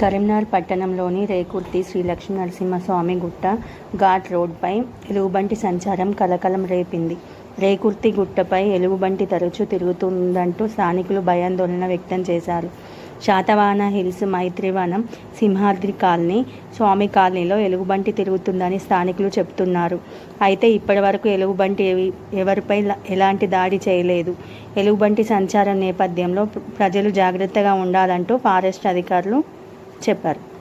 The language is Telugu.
కరీంనగర్ పట్టణంలోని రేకుర్తి శ్రీ లక్ష్మీ నరసింహస్వామి గుట్ట ఘాట్ రోడ్పై ఎలుగుబంటి సంచారం కలకలం రేపింది. రేకుర్తి గుట్టపై ఎలుగుబంటి తరచూ తిరుగుతుందంటూ స్థానికులు భయాందోళన వ్యక్తం చేశారు. శాతవాన హిల్స్ మైత్రివనం సింహాద్రి కాలనీ స్వామి కాలనీలో ఎలుగుబంటి తిరుగుతుందని స్థానికులు చెబుతున్నారు. అయితే ఇప్పటివరకు ఎలుగుబంటి ఎవరిపై ఎలాంటి దాడి చేయలేదు. ఎలుగుబంటి సంచారం నేపథ్యంలో ప్రజలు జాగ్రత్తగా ఉండాలంటూ ఫారెస్ట్ అధికారులు చెప్పారు.